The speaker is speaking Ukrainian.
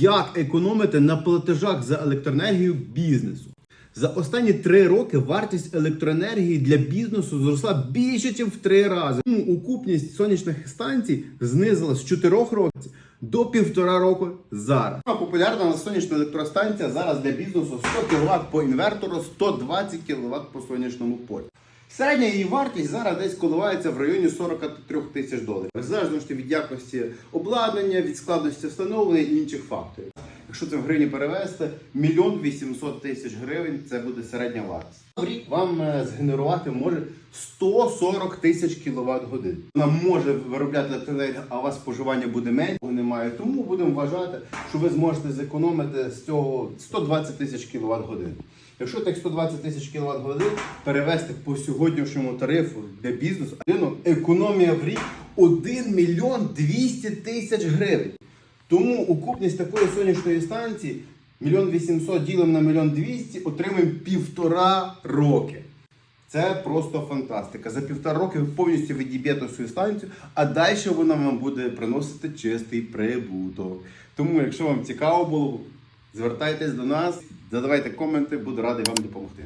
Як економити на платежах за електроенергію бізнесу? За останні три роки вартість електроенергії для бізнесу зросла більше, ніж в три рази. Тому укупність сонячних станцій знизилась з 4 років до півтора року зараз. Популярна сонячна електростанція зараз для бізнесу 100 кВт по інвертору, 120 кВт по сонячному полю. Середня її вартість зараз десь коливається в районі 43 тисяч доларів. В залежності від якості обладнання, від складності встановлення і інших факторів. Якщо це в гривні перевести, мільйон 800 тисяч гривень це буде середня вартість. В рік вам е, згенерувати може 140 тисяч кВт годин. Вона може виробляти електроенергію, а у вас споживання буде менше, немає. Тому будемо вважати, що ви зможете зекономити з цього 120 тисяч кВт годин. Якщо так 120 тисяч кВт годин перевести по сьогоднішньому тарифу для бізнесу, економія в рік 1 мільйон 200 тисяч гривень. Тому укупність такої сонячної станції мільйон 800 ділимо на мільйон 200 отримаємо півтора роки. Це просто фантастика. За півтора роки ви повністю відіб'єте свою станцію, а далі вона вам буде приносити чистий прибуток. Тому, якщо вам цікаво було, звертайтесь до нас, задавайте коменти, буду радий вам допомогти.